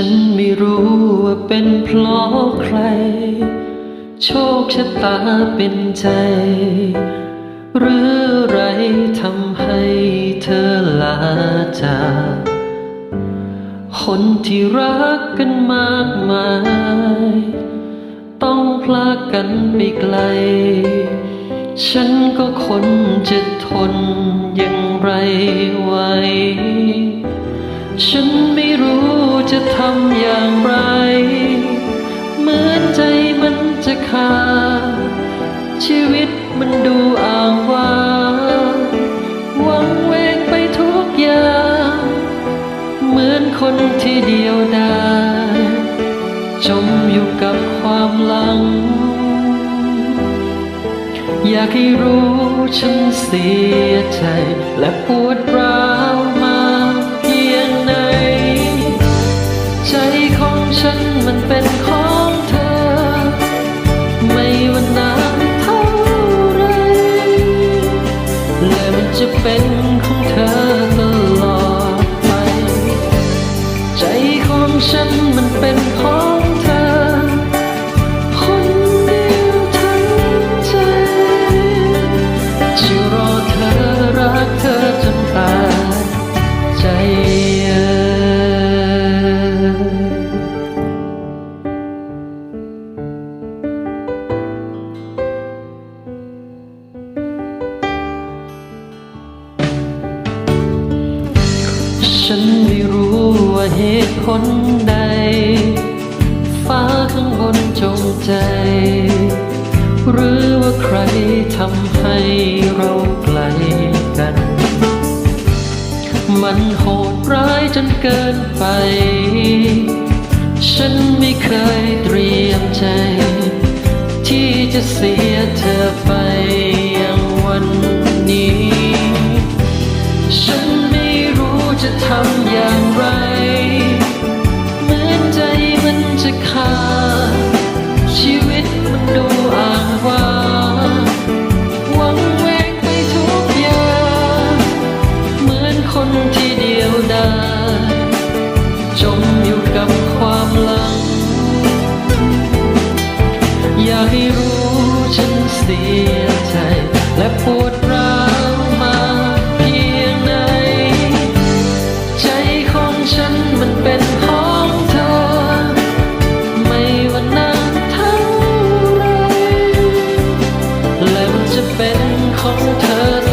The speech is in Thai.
ฉันไม่รู้ว่าเป็นเพราะใคร โชคชะตาเป็นใจ หรือไรทำให้เธอลาจากคนที่รักกันมากมาย ต้องพลากกันไปไกล ฉันก็คนจะทนอย่างไรไหวฉันไม่รู้ อย่างไร เหมือนใจมันจะขาดชีวิตมันดูอ่างว่างหวังเวงไปทุกอย่าง เหมือนคนที่เดียวดายจมอยู่กับความหลัง อยากให้รู้ฉันเสียใจและปวดร้าว เป็นของเธอตลอดไป ใจของฉันมันเป็นของ ฉันไม่รู้ว่าเหตุผลใด ฟ้าข้างบนจงใจ หรือว่าใครทำให้เราไกลกัน มันโหดร้ายจนเกินไป ฉันไม่เคยเตรียมใจ ที่จะเสียเธอไป คนที่เดียวดายจมอยู่กับความลัง อยากให้รู้ฉันเสียใจ และปวดร้าวมาเพียงไหน ใจของฉันมันเป็นของเธอ ไม่ว่านานเท่าไรและมันจะเป็นของเธอ